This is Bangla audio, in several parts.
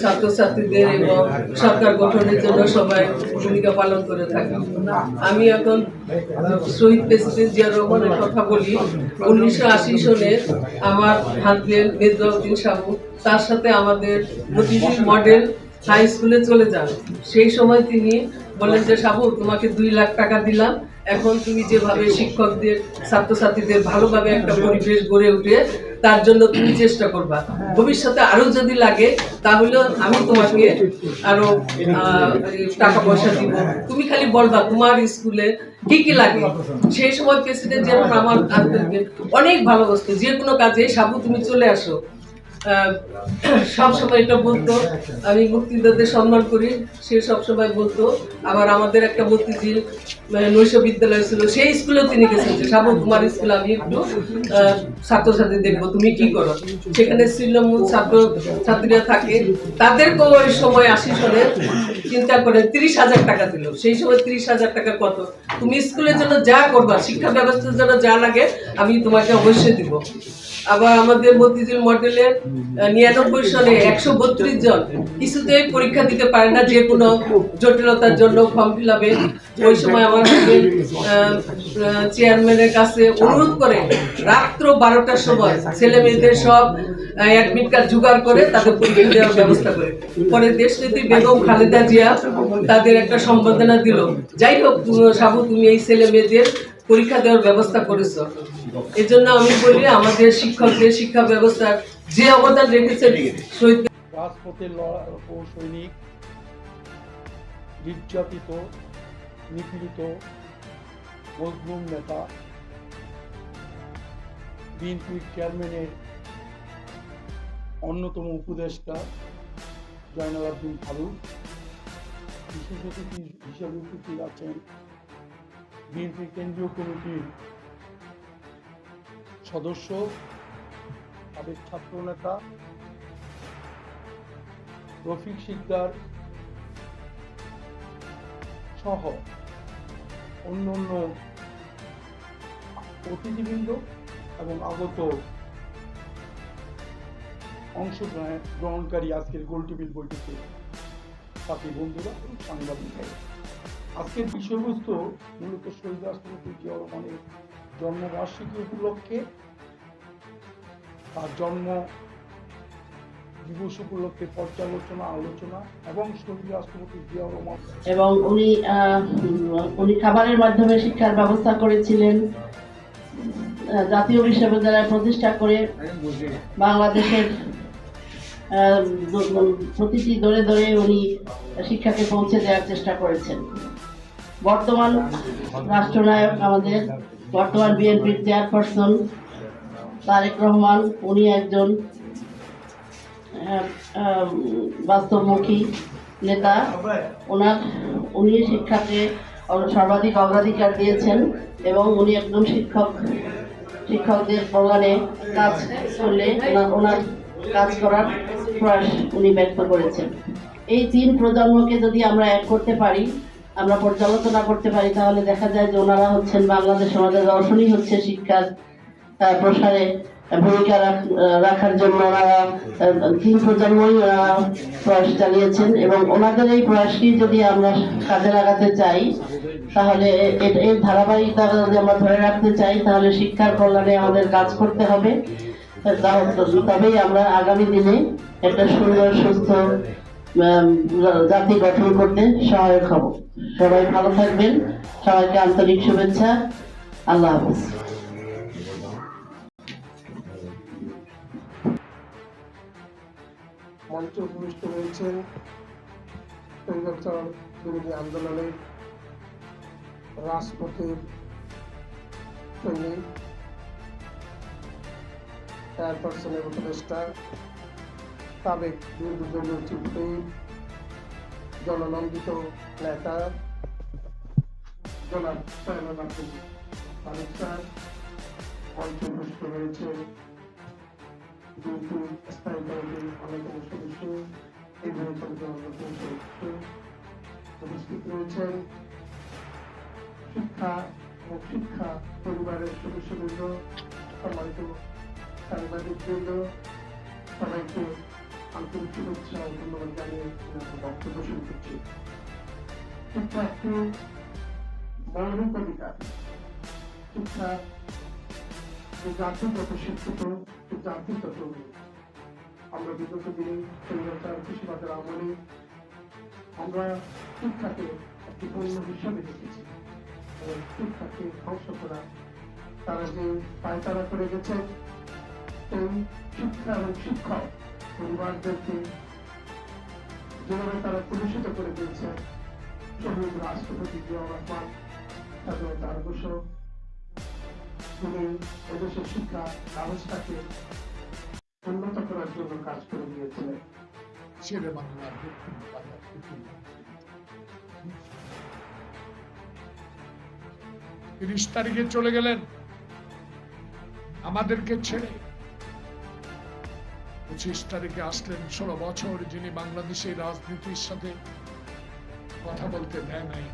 ছাত্রছাত্রীদের এবং সরকার গঠনের জন্য সবাই ভূমিকা পালন করে থাকে। আমি এখন শহীদ প্রেসিডেন্ট জিয়া রহমানের কথা বলি। উনিশশো আশি সনে আমার হাজবেন্ড মেজবাউদ্দিন সাহু তার সাথে আমাদের মতিঝিল মডেল হাই স্কুলে চলে যান। সেই সময় তিনি বলেন যে সাবু তোমাকে দুই লাখ টাকা দিলাম। এখন তুমি যেভাবে শিক্ষকদের ছাত্রছাত্রীদের ভালোভাবে একটা পরিবেশ গড়ে উঠে তার জন্য তুমি চেষ্টা করবা। ভবিষ্যতে আরও যদি লাগে তাহলে আমি তোমাকে আরও টাকা পয়সা দিব। তুমি খালি বলবা, তোমার স্কুলে কি কি লাগে? সেই সময় প্রেসিডেন্ট যেমন আমার অনেক ভালোবাসতো। যে কোনো কাজে, সাবু, তুমি চলে আসো। আহ, সব সময় এটা বলতো। আমি মুক্তিযোদ্ধাদের সম্মান করি সে সব সময় বলতো। আবার আমাদের একটা মতিঝিল মানে নৈশ বিদ্যালয় ছিল সেই স্কুলেও তিনি গেছেন যে সাবু তোমার স্কুলে আমি একটু ছাত্রছাত্রী দেখব তুমি কি করো? সেখানে তৃণমূল ছাত্র ছাত্রীরা থাকে। তাদেরকেও ওই সময় আশি সনে চিন্তা করে তিরিশ হাজার টাকা দিল। সেই সময় তিরিশ হাজার টাকা কত? তুমি স্কুলের জন্য যা করবা শিক্ষা ব্যবস্থার জন্য যা লাগে আমি তোমাকে অবশ্যই দিব। আবার আমাদের মতিঝিল মডেলের নিরানব্বই সনে একশো বত্রিশ জন কিছুতেই পরীক্ষা দিতে পারে না যে কোনো জটিলতার জন্য ফর্ম ফিল আপে। ওই সময় আমার চেয়ারম্যানের কাছে অনুরোধ করে রাত্র বারোটার সময় ছেলে মেয়েদের সব অ্যাডমিট কার্ড জোগাড় করে তাদের পরীক্ষা দেওয়ার ব্যবস্থা করে। পরে দেশনেত্রী বেগম খালেদা জিয়া তাদের একটা সম্বর্ধনা দিল। যাই হোক সাবু তুমি এই ছেলে মেয়েদের পরীক্ষা দেওয়ার ব্যবস্থা করেছ। এই জন্য আমি বলি, আমাদের শিক্ষকদের শিক্ষা ব্যবস্থার যে অবদান রেখেছেন শহীদ রাজপথের সৈনিক নির্যাতিত, নিপীড়িত, মজলুম নেতা বিএনপির চেয়ারম্যানের অন্যতম উপদেষ্টা জয়নাল আব্দুল ফারুক, বিশেষ অতিথি হিসেবে উপস্থিত আছেন বিএনপির কেন্দ্রীয় কমিটির সদস্য, সাবেক ছাত্রনেতা রফিক শিকদার সহ অন্য অন্য অতিথিবৃন্দ এবং আগত অংশগ্রহণ গ্রহণকারী আজকের গোল টেবিল বৈঠকে সাথী বন্ধুরা সাংবাদিক আজকের বিষয়বস্তু মূলত শহীদ রাষ্ট্রপতি জিয়া রহমানের জন্মবার্ষিকী উপলক্ষে তার জন্ম দিবস উপলক্ষে পর্যালোচনা, আলোচনা এবং শহীদ রাষ্ট্রপতি জিয়া রহমান এবং উনি উনি খাবারের মাধ্যমে শিক্ষার ব্যবস্থা করেছিলেন জাতীয় বিশ্ববিদ্যালয় প্রতিষ্ঠা করে বাংলাদেশের প্রতিটি দরে দরে উনি শিক্ষাকে পৌঁছে দেওয়ার চেষ্টা করেছেন। বর্তমান রাষ্ট্রনায়ক আমাদের বর্তমান বিএনপির চেয়ারপারসন তারেক রহমান, উনি একজন বাস্তবমুখী নেতা। ওনার, উনি শিক্ষাকে সর্বাধিক অগ্রাধিকার দিয়েছেন এবং উনি একদম শিক্ষক, শিক্ষকদের কল্যাণে কাজ করলে ওনার কাজ করার প্রয়াস উনি ব্যক্ত করেছেন। এই তিন প্রজন্মকে যদি আমরা এক করতে পারি আমরা পর্যালোচনা করতে পারি, তাহলে দেখা যায় যে ওনারা হচ্ছেন বাংলাদেশ আমাদের দর্শনই হচ্ছে শিক্ষার প্রসারে ভূমিকা রাখ- রাখার জন্য ওনারা তিন প্রজন্মই ওনারা প্রয়াস চালিয়েছেন এবং ওনাদের এই প্রয়াসকে যদি আমরা কাজে লাগাতে চাই, তাহলে এর ধারাবাহিকতা যদি আমরা ধরে রাখতে চাই, তাহলে শিক্ষার কল্যাণে আমাদের কাজ করতে হবে। তবেই আমরা আগামী দিনে একটা সুন্দর, সুস্থ জাতি গঠন করতে সহায়ক হব। সবাই ভালো থাকবেন। সবাইকে আন্তরিক শুভেচ্ছা। আল্লাহ হাফিজ। মঞ্চে উপবিষ্ট রয়েছেন স্বৈরাচার বিরোধী আন্দোলনের রাজপথের সৈনিক চেয়ারপারসনের উপদেষ্টা সাবেক চিফ হুইপ, জননন্দিত নেতা জনাব সাহেব স্যার মঞ্চে উপবিষ্ট রয়েছেন বিএনপি স্থায়ী কমিটির অন্যতম সদস্য শিক্ষা ও শিক্ষা পরিবারের সদস্যবৃন্দ সম্মানিত সাংবাদিকবৃন্দ সবাইকে আন্তরিক শুভেচ্ছা ও ধন্যবাদ জানিয়ে যে জাতি যত আমরা বিগত দিনে স্বৈরাচার কৃষিবাদের আমলে আমরা শিক্ষাকে একটি পণ্য হিসাবে দেখেছি শিক্ষাকে ধ্বংস করা তারা যে পায়তারা করে গেছে সেই শিক্ষা এবং শিক্ষক পরিবারদেরকে যেভাবে তারা করে দিয়েছে শহীদ রাষ্ট্রপতি রহমান এবং তার তিনি এদেশের শিক্ষা ব্যবস্থাকে উন্নত করার জন্য কাজ করে দিয়েছিলেন ছেড়ে বাংলার দক্ষিণ বাংলার তিরিশ তারিখে চলে গেলেন। আমাদেরকে ছেড়ে পঁচিশ তারিখে আসলেন, ষোলো বছর যিনি বাংলাদেশের রাজনীতির সাথে কথা বলতে দেয় নাই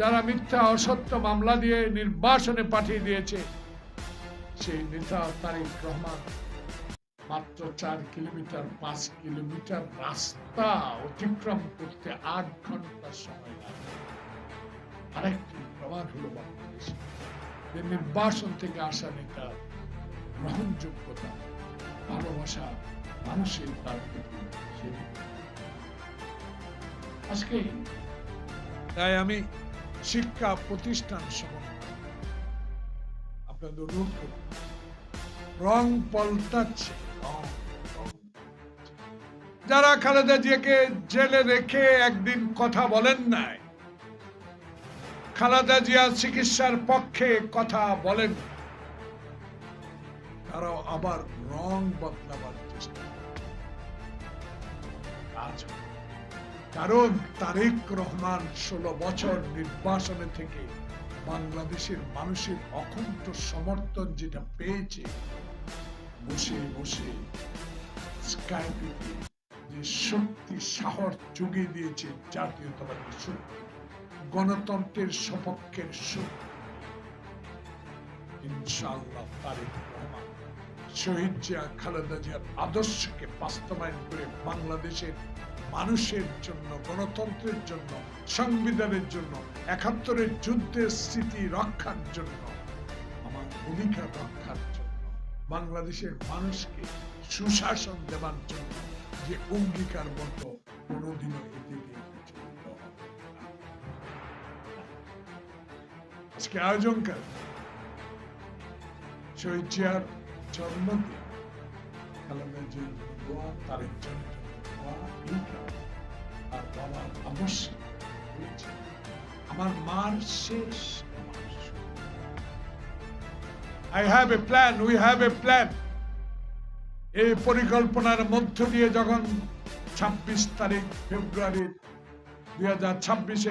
যারা মিথ্যা, অসত্য মামলা দিয়ে নির্বাসনে পাঠিয়ে দিয়েছে, সেই নেতা তারেক রহমান। মাত্র চার কিলোমিটার, পাঁচ কিলোমিটার রাস্তা অতিক্রম করতে আট ঘণ্টা সময় লাগে। আরেকটি প্রমাণ হলো বাংলাদেশে। নির্বাসন থেকে আসা নেতা গ্রহণযোগ্যতা ভালোবাসা মানুষের তার আজকে তাই আমি শিক্ষা প্রতিষ্ঠান সমন্বয় আপনাদের অনুরোধ করব। রং পাল্টাচ্ছে। যারা খালেদা জিয়াকে জেলে রেখে একদিন কথা বলেন নাই খালেদা জিয়া চিকিৎসার পক্ষে কথা বলেন নাই, তারাও আবার রং বদলাবার চেষ্টা কারণ তারেক রহমান ষোলো বছর নির্বাসনে থেকে বাংলাদেশের মানুষের অকুণ্ঠ সমর্থন যেটা পেয়েছে, বসে বসে যে শক্তি, সাহস জুগিয়ে দিয়েছে জাতীয়তাবাদী শক্তি, গণতন্ত্রের সপক্ষের শক্তি ইনশাআল্লাহ তারেক রহমান শহীদ জিয়া খালেদা জিয়ার আদর্শকে বাস্তবায়ন করে বাংলাদেশের মানুষের জন্য, গণতন্ত্রের জন্য, সংবিধানের জন্য, একাত্তরের যুদ্ধের স্মৃতি রক্ষার জন্য, আমার অধিকার রক্ষার জন্য, বাংলাদেশের মানুষকে সুশাসন দেওয়ার জন্য যে অঙ্গীকার মতো কোনোদিনও না। আজকে আয়োজন করেন শহীদ জন্মদিন। খালেদা জিয়ার দোয়া আর আমার মার শেষ I have a plan we have a plan এই পরিকল্পনার মধ্য দিয়ে যখন ছাব্বিশ তারিখ ফেব্রুয়ারি দুই হাজার ছাব্বিশে